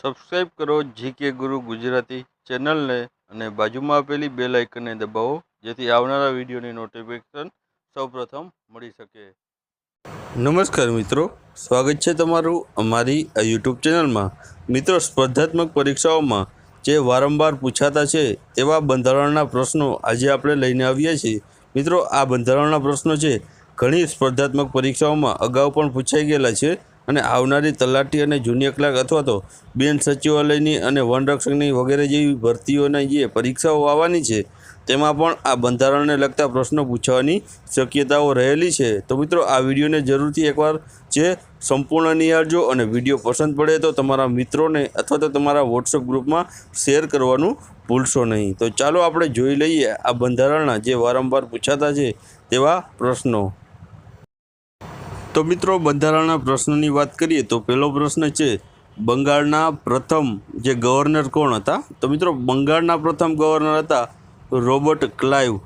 Subscribe કરો GK ગુરુ ગુજરાતી ચેનલને અને બાજુમાં આપેલી બે લાઇકનને દબાવો, જેથી આવનારા વિડીયોની નોટિફિકેશન સૌપ્રથમ મળી શકે. નમસ્કાર મિત્રો, સ્વાગત છે તમારું અમારી આ યુટ્યુબ ચેનલમાં. મિત્રો, સ્પર્ધાત્મક પરીક્ષાઓમાં જે વારંવાર પૂછાતા છે એવા બંધારણના પ્રશ્નો આજે આપણે લઈને આવ્યા છીએ. મિત્રો, આ બંધારણના પ્રશ્નો છે. ઘણી સ્પર્ધાત્મક પરીક્ષાઓમાં અગાઉ પણ પૂછાઈ ગયેલા છે. અને આવનારી તલાટી અને જુનિયર ક્લાર્ક અથવા તો બેન સચિવાલયની અને વનરક્ષકની વગેરે જેવી ભરતીઓની જે પરીક્ષાઓ આવવાની છે, તેમાં પણ આ બંધારણને લગતા પ્રશ્નો પૂછવાની શક્યતાઓ રહેલી છે. તો મિત્રો, આ વિડીયોને જરૂરથી એકવાર જે સંપૂર્ણ નિહાળજો અને વીડિયો પસંદ પડે તો તમારા મિત્રોને અથવા તો તમારા વોટ્સઅપ ગ્રુપમાં શેર કરવાનું ભૂલશો નહીં. તો ચાલો આપણે જોઈ લઈએ આ બંધારણના જે વારંવાર પૂછાતા છે તેવા પ્રશ્નો. તો મિત્રો, બંધારણના પ્રશ્નની વાત કરીએ તો પહેલો પ્રશ્ન છે, બંગાળના પ્રથમ જે ગવર્નર કોણ હતા? તો મિત્રો, બંગાળના પ્રથમ ગવર્નર હતા રોબર્ટ ક્લાઇવ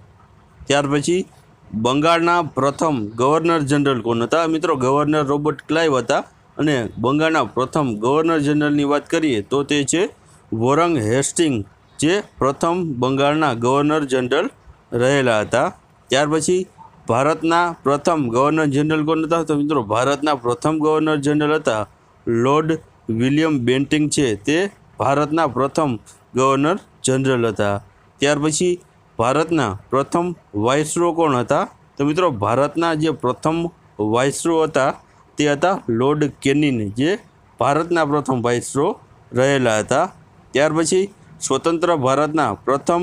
ત્યાર પછી બંગાળના પ્રથમ ગવર્નર જનરલ કોણ હતા? મિત્રો, ગવર્નર રોબર્ટ ક્લાઇવ હતા અને બંગાળના પ્રથમ ગવર્નર જનરલની વાત કરીએ તો તે છે વોરંગ હેસ્ટિંગ, જે પ્રથમ બંગાળના ગવર્નર જનરલ રહેલા હતા. ત્યાર પછી ભારતના પ્રથમ ગવર્નર જનરલ કોણ હતા? તો મિત્રો, ભારતના પ્રથમ ગવર્નર જનરલ હતા લોર્ડ વિલિયમ બેન્ટિંગ છે. તે ભારતના પ્રથમ ગવર્નર જનરલ હતા. ત્યાર પછી ભારતના પ્રથમ વાઇસરો કોણ હતા? તો મિત્રો, ભારતના જે પ્રથમ વાઇસરો હતા તે હતા લોર્ડ કેનિન, જે ભારતના પ્રથમ વાઇસરો રહેલા હતા. ત્યાર પછી સ્વતંત્ર ભારતના પ્રથમ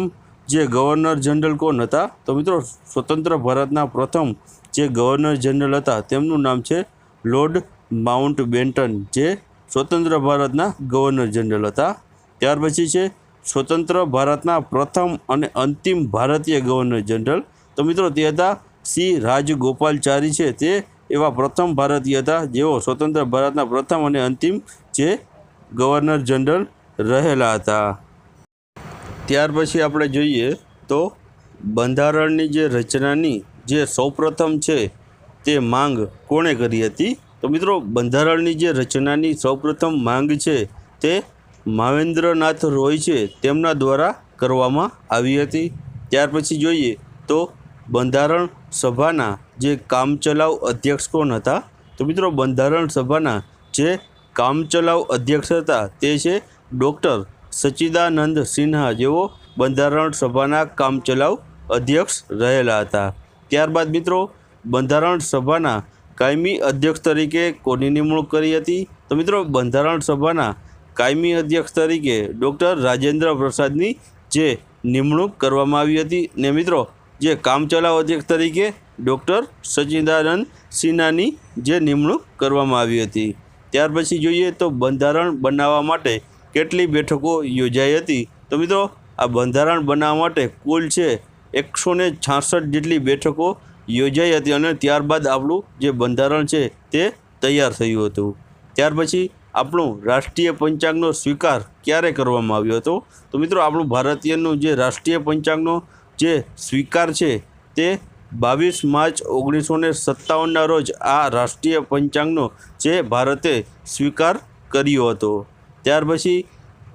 જે ગવર્નર જનરલ કોણ હતા? તો મિત્રો, સ્વતંત્ર ભારતના પ્રથમ જે ગવર્નર જનરલ હતા, તેમનું નામ છે લોર્ડ માઉન્ટ બેન્ટન જે સ્વતંત્ર ભારતના ગવર્નર જનરલ હતા. ત્યાર પછી છે, સ્વતંત્ર ભારતના પ્રથમ અને અંતિમ ભારતીય ગવર્નર જનરલ. તો મિત્રો, તે હતા સી રાજગોપાલચારી છે. તે એવા પ્રથમ ભારતીય હતા, જેઓ સ્વતંત્ર ભારતના પ્રથમ અને અંતિમ જે ગવર્નર જનરલ રહેલા હતા. ત્યાર પછી આપણે જોઈએ તો બંધારણની જે રચનાની જે સૌપ્રથમ છે તે માંગ કોણે કરી હતી? તો મિત્રો, બંધારણની જે રચનાની સૌપ્રથમ માંગ છે તે માવેન્દ્રનાથ રોય છે, તેમના દ્વારા કરવામાં આવી હતી. ત્યાર પછી જોઈએ તો બંધારણ સભાના જે કામચલાઉ અધ્યક્ષ કોણ હતા? તો મિત્રો, બંધારણ સભાના જે કામચલાઉ અધ્યક્ષ હતા તે છે ડૉક્ટર સચ્ચિદાનંદ સિન્હા જેઓ બંધારણ સભાના કામચલાઉ અધ્યક્ષ રહેલા હતા. ત્યારબાદ મિત્રો, બંધારણ સભાના કાયમી અધ્યક્ષ તરીકે કોની નિમણૂક કરી હતી? તો મિત્રો, બંધારણ સભાના કાયમી અધ્યક્ષ તરીકે ડૉક્ટર રાજેન્દ્ર પ્રસાદની જે નિમણૂક કરવામાં આવી હતી ને મિત્રો, જે કામચલાઉ અધ્યક્ષ તરીકે ડૉક્ટર સચિદાનંદ સિન્હાની જે નિમણૂક કરવામાં આવી હતી. ત્યાર પછી જોઈએ તો બંધારણ બનાવવા માટે કેટલી બેઠકો યોજાઈ હતી? તો મિત્રો, આ બંધારણ બનાવવા માટે કુલ છે એકસો ને છાસઠ જેટલી બેઠકો યોજાઈ હતી અને ત્યારબાદ આપણું જે બંધારણ છે તે તૈયાર થયું હતું. ત્યાર પછી આપણું રાષ્ટ્રીય પંચાંગનો સ્વીકાર ક્યારે કરવામાં આવ્યો હતો? તો મિત્રો, આપણું ભારતીયનું જે રાષ્ટ્રીય પંચાંગનો જે સ્વીકાર છે તે બાવીસ માર્ચ ઓગણીસો ને સત્તાવનના રોજ આ રાષ્ટ્રીય પંચાંગનો જે ભારતે સ્વીકાર કર્યો હતો. ત્યાર પછી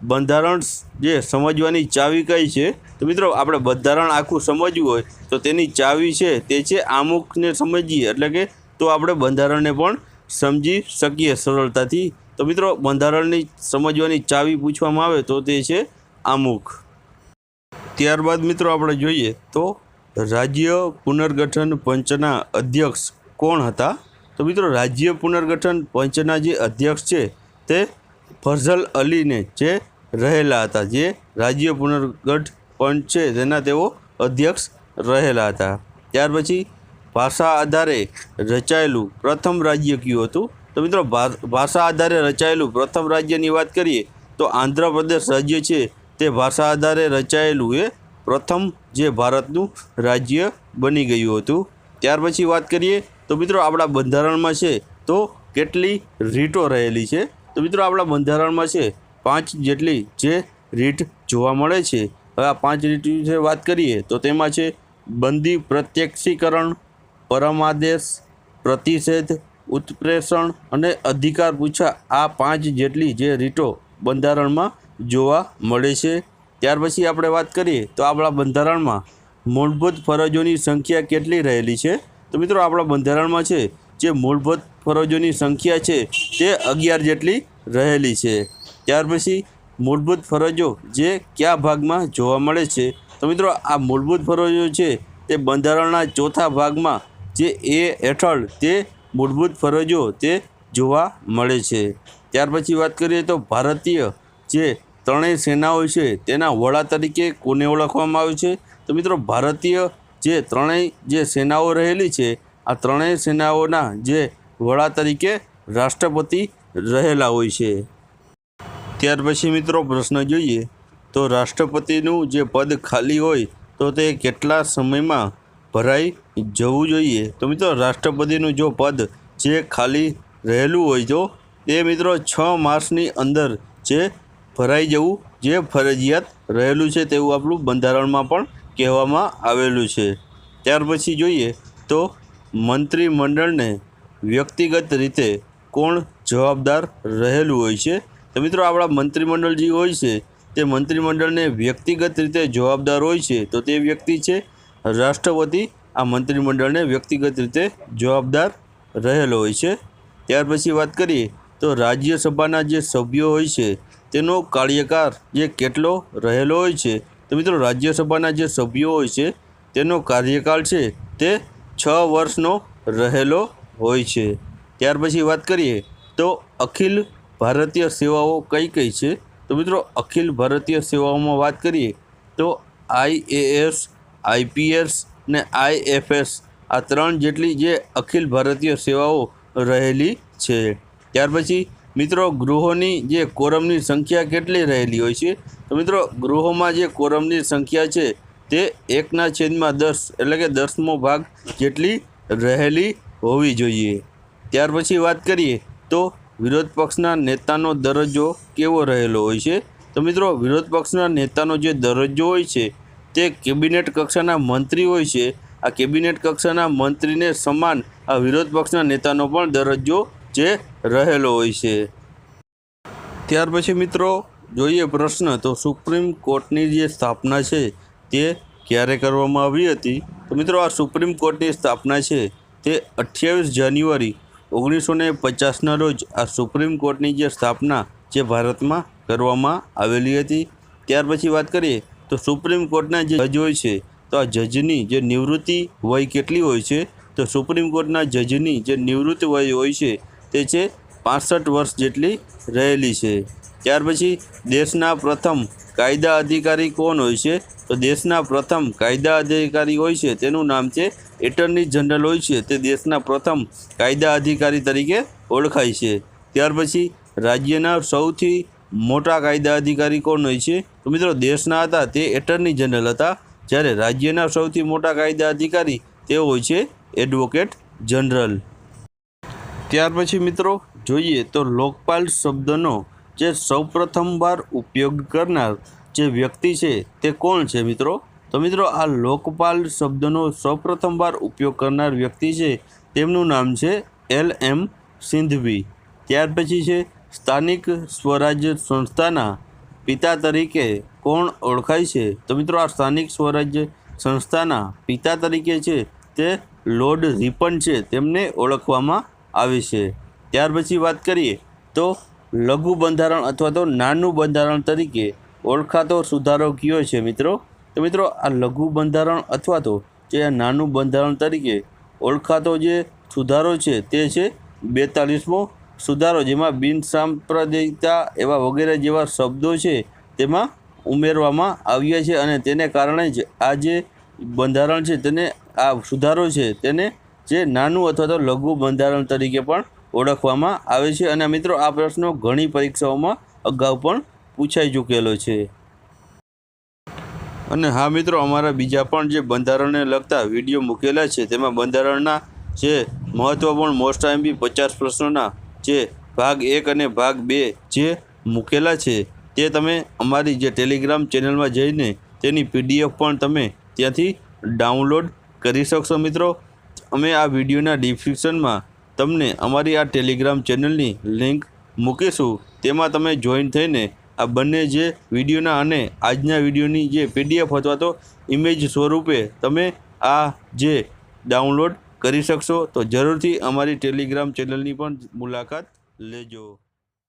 બંધારણ જે સમજવાની ચાવી કઈ છે? તો મિત્રો, આપણે બંધારણ આખું સમજવું હોય તો તેની ચાવી છે તે છે આમુખને સમજીએ. એટલે કે તો આપણે બંધારણને પણ સમજી શકીએ સરળતાથી. તો મિત્રો, બંધારણની સમજવાની ચાવી પૂછવામાં આવે તો તે છે આમુખ. ત્યારબાદ મિત્રો, આપણે જોઈએ તો રાજ્ય પુનર્ગઠન પંચના અધ્યક્ષ કોણ હતા? તો મિત્રો, રાજ્ય પુનર્ગઠન પંચના જે અધ્યક્ષ છે તે ફઝલ અલીને જે રહેલા હતા, જે રાજ્ય પુનર્ગઠ પંચ છે તેના તેઓ અધ્યક્ષ રહેલા હતા. ત્યાર પછી ભાષા આધારે રચાયેલું પ્રથમ રાજ્ય કયું હતું? તો મિત્રો ભાષા આધારે રચાયેલું પ્રથમ રાજ્યની વાત કરીએ, તો આંધ્રપ્રદેશ રાજ્ય છે. તે ભાષા આધારે રચાયેલું એ પ્રથમ જે ભારતનું રાજ્ય બની ગયું હતું. ત્યાર પછી વાત કરીએ, તો મિત્રો, આપણા બંધારણમાં છે, તો કેટલી રીટો રહેલી છે? તો મિત્રો આપણા બંધારણમાં છે, પાંચ જેટલી જે રીટ જોવા મળે છે. હવે આ પાંચ રીટ વિશે વાત કરીએ, તો તેમાં છે, બંદી પ્રત્યક્ષીકરણ પરમાદેશ પ્રતિષેધ, ઉત્પ્રેષણ અને અધિકાર પૂછા આ પાંચ જેટલી જે રીટો બંધારણમાં જોવા મળે છે. ત્યાર પછી આપણે વાત કરીએ, તો આપણા બંધારણમાં મૂળભૂત ફરજોની સંખ્યા કેટલી રહેલી છે? તો મિત્રો આપણા બંધારણમાં છે, જે મૂળભૂત ફરજોની સંખ્યા છે તે અગિયાર જેટલી રહેલી છે. ત્યાર પછી મૂળભૂત ફરજો જે કયા ભાગમાં જોવા મળે છે? તો મિત્રો, આ મૂળભૂત ફરજો છે તે બંધારણના ચોથા ભાગમાં જે એ હેઠળ તે મૂળભૂત ફરજો તે જોવા મળે છે. ત્યાર પછી વાત કરીએ તો ભારતીય જે ત્રણેય સેનાઓ છે તેના વડા તરીકે કોને ઓળખવામાં આવે છે? તો મિત્રો, ભારતીય જે ત્રણેય જે સેનાઓ રહેલી છે, આ ત્રણેય સેનાઓના જે વડા તરીકે રાષ્ટ્રપતિ રહેલા હોય છે. ત્યાર પછી મિત્રો પ્રશ્ન જોઈએ, તો રાષ્ટ્રપતિનું જે પદ ખાલી હોય, તો તે કેટલા સમયમાં ભરાઈ જવું જોઈએ? તો મિત્રો, રાષ્ટ્રપતિનું જો પદ જે ખાલી રહેલું હોય તો તે મિત્રો છ માસની અંદર જે ભરાઈ જવું, જે ફરજિયાત રહેલું છે તેવું આપણું બંધારણમાં પણ કહેવામાં આવેલું છે. ત્યાર પછી જોઈએ, તો મંત્રીમંડળને વ્યક્તિગત રીતે કોણ જવાબદાર રહેલું હોય છે? તો મિત્રો, આપણા મંત્રીમંડળ જે હોય છે, તે મંત્રીમંડળને વ્યક્તિગત રીતે જવાબદાર હોય છે, તો તે વ્યક્તિ છે રાષ્ટ્રપતિ. આ મંત્રીમંડળને વ્યક્તિગત રીતે જવાબદાર રહેલો હોય છે. ત્યાર પછી વાત કરીએ, તો રાજ્યસભાના જે સભ્યો હોય છે, તેનો કાર્યકાળ જે કેટલો રહેલો હોય છે? તો મિત્રો, રાજ્યસભાના જે સભ્યો હોય છે, તેનો કાર્યકાળ છે તે છ વર્ષનો રહેલો હોય છે. ત્યાર પછી વાત કરીએ તો અખિલ ભારતીય સેવાઓ કઈ કઈ છે? તો મિત્રો, અખિલ ભારતીય સેવાઓમાં વાત કરીએ તો આઈએએસ આઈપીએસ ને આઈએફએસ આ ત્રણ જેટલી જે અખિલ ભારતીય સેવાઓ રહેલી છે. ત્યાર પછી મિત્રો, ગૃહોની જે કોરમની સંખ્યા કેટલી રહેલી હોય છે? તો મિત્રો, ગૃહોમાં જે કોરમની સંખ્યા છે તે એકના છેદમાં દસ, એટલે કે દસમો ભાગ જેટલી રહેલી હોવી જોઈએ. ત્યાર પછી વાત કરીએ તો વિરોધ પક્ષના નેતાનો દરજ્જો કેવો રહેલો હોય છે? તો મિત્રો, વિરોધ પક્ષના નેતાનો જે દરજ્જો હોય છે, તે કેબિનેટ કક્ષાના મંત્રી હોય છે. આ કેબિનેટ કક્ષાના મંત્રીને સમાન આ વિરોધ પક્ષના નેતાનો પણ દરજ્જો જે રહેલો હોય છે. ત્યાર પછી મિત્રો, જોઈએ પ્રશ્ન. તો સુપ્રીમ કોર્ટની જે સ્થાપના છે, તે ક્યારે કરવામાં આવી હતી? તો મિત્રો, આ સુપ્રીમ કોર્ટની સ્થાપના છે તે અઠ્યાવીસ જાન્યુઆરી ઓગણીસો ને પચાસના રોજ આ સુપ્રીમ કોર્ટની જે સ્થાપના જે ભારતમાં કરવામાં આવેલી હતી, ત્યાર પછી વાત કરીએ તો સુપ્રીમ કોર્ટના જે જજ હોય છે, તો આ જજની જે નિવૃત્તિ વય કેટલી હોય છે, તો સુપ્રીમ કોર્ટના જજની જે નિવૃત્ત વય હોય છે, તે છે પાસઠ વર્ષ જેટલી રહેલી છે. ત્યાર પછી દેશના પ્રથમ કાયદા અધિકારી કોણ હોય છે, તો દેશના પ્રથમ કાયદા અધિકારી હોય છે, તેનું નામ છે એટર્ની જનરલ હોય છે, તે દેશના પ્રથમ કાયદા અધિકારી તરીકે ઓળખાય છે. ત્યાર પછી રાજ્યના સૌથી મોટા કાયદા અધિકારી કોણ હોય છે? તો મિત્રો, દેશના હતા તે એટર્ની જનરલ હતા, જ્યારે રાજ્યના સૌથી મોટા કાયદા અધિકારી તે હોય છે એડવોકેટ જનરલ ત્યાર પછી મિત્રો, જોઈએ તો લોકપાલ શબ્દનો જે સૌપ્રથમવાર ઉપયોગ કરનાર જે વ્યક્તિ છે, તે કોણ છે મિત્રો? તો મિત્રો, આ લોકપાલ શબ્દનો સૌપ્રથમવાર ઉપયોગ કરનાર વ્યક્તિ છે. તેમનું નામ છે એલ એમ સિંધવી. ત્યાર પછી છે સ્થાનિક સ્વરાજ્ય સંસ્થાના પિતા તરીકે કોણ ઓળખાય છે? તો મિત્રો, આ સ્થાનિક સ્વરાજ્ય સંસ્થાના પિતા તરીકે છે તે લોર્ડ રિપન છે. તેમને ઓળખવામાં આવે છે. ત્યાર પછી વાત કરીએ તો લઘુ બંધારણ અથવા તો નાનું બંધારણ તરીકે ઓળખાતો સુધારો કયો છે મિત્રો? તો મિત્રો, આ લઘુ બંધારણ અથવા તો જે નાનું બંધારણ તરીકે ઓળખાતો જે સુધારો છે તે છે બેતાલીસમો સુધારો, જેમાં બિનસાંપ્રદાયિકતા એવા વગેરે જેવા શબ્દો છે તેમાં ઉમેરવામાં આવ્યા છે અને તેને કારણે જ આ જે બંધારણ છે તેને આ સુધારો છે તેને જે નાનું અથવા તો લઘુ બંધારણ તરીકે પણ ઓળખવામાં આવે છે. અને મિત્રો, આ પ્રશ્નો ઘણી પરીક્ષાઓમાં અગાઉ પણ પૂછાઈ ચૂકેલો છે. અને હા મિત્રો, અમારા બીજા પણ જે બંધારણને લગતા વીડિયો મૂકેલા છે, તેમાં બંધારણના જે મહત્ત્વપૂર્ણ મોસ્ટ આઈમ્પી પચાસ પ્રશ્નોના જે ભાગ એક અને ભાગ બે જે મૂકેલા છે, તે તમે અમારી જે ટેલિગ્રામ ચેનલમાં જઈને તેની પીડીએફ પણ તમે ત્યાંથી ડાઉનલોડ કરી શકશો મિત્રો. અમે આ વિડીયોના ડિસ્ક્રિપ્શનમાં તમને અમારી આ ટેલિગ્રામ ચેનલની લિંક મૂકીશું, તેમાં તમે જોઈન થઈને આ બંને જે વિડીયોના અને આજના વિડીયોની જે પીડીએફ અથવા તો ઇમેજ સ્વરૂપે તમે આ જે ડાઉનલોડ કરી શકશો, તો જરૂરથી અમારી ટેલિગ્રામ ચેનલની પણ મુલાકાત લેજો.